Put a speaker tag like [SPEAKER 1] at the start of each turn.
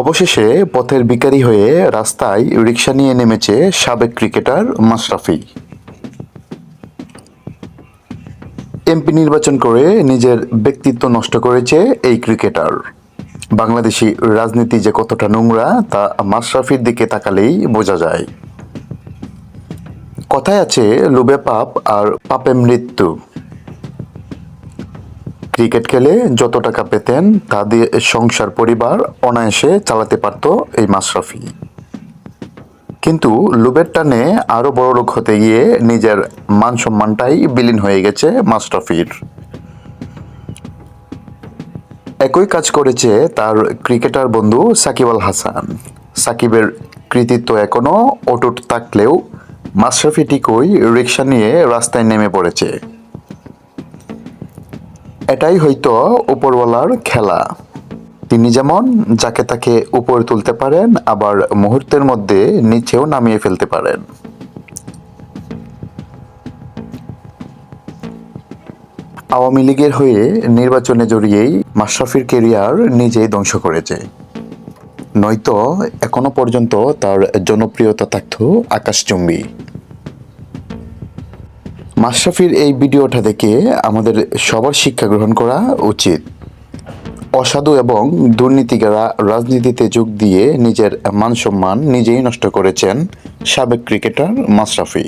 [SPEAKER 1] অবশেষে পথের বিকারী হয়ে রাস্তায় রিক্সা নিয়ে নেমেছে সাবেক ক্রিকেটার মাশরাফি। এমপি নির্বাচন করে নিজের ব্যক্তিত্ব নষ্ট করেছে এই ক্রিকেটার। বাংলাদেশি রাজনীতি যে কতটা নোংরা, তা মাশরাফির দিকে তাকালেই বোঝা যায়। কথায় আছে, লোভে পাপ আর পাপে মৃত্যু। ক্রিকেট খেলে যত টাকা পেতেন, তা দিয়ে সংসার, পরিবার অনায়াসে চালাতে পারত এই মাশরাফি। কিন্তু লুবের টানে আরও বড় লোক হতে গিয়ে নিজের মান সম্মানটাই বিলীন হয়ে গেছে মাশরাফির। একই কাজ করেছে তার ক্রিকেটার বন্ধু সাকিব আল হাসান। সাকিবের কৃতিত্ব এখনও অটুট থাকলেও মাশরাফি ঠিকই রিক্সা নিয়ে রাস্তায় নেমে পড়েছে। এটাই হয়তো উপরওয়ালার খেলা। তিনি যেমন যাকে তাকে উপরে তুলতে পারেন, আবার মুহূর্তের মধ্যে নিচেও নামিয়ে ফেলতে পারেন। আওয়ামী লীগের হয়ে নির্বাচনে জড়িয়েই মাশরাফির কেরিয়ার নিজেই ধ্বংস করেছে। নয়তো এখনও পর্যন্ত তার জনপ্রিয়তা থাকত আকাশচুম্বী। মাশরাফির এই ভিডিওটা দেখে আমাদের সবার শিক্ষা গ্রহণ করা উচিত। অসাধু এবং দুর্নীতিকারা রাজনীতিতে যোগ দিয়ে নিজের মান সম্মান নিজেই নষ্ট করেছেন সাবেক ক্রিকেটার মাশরাফি।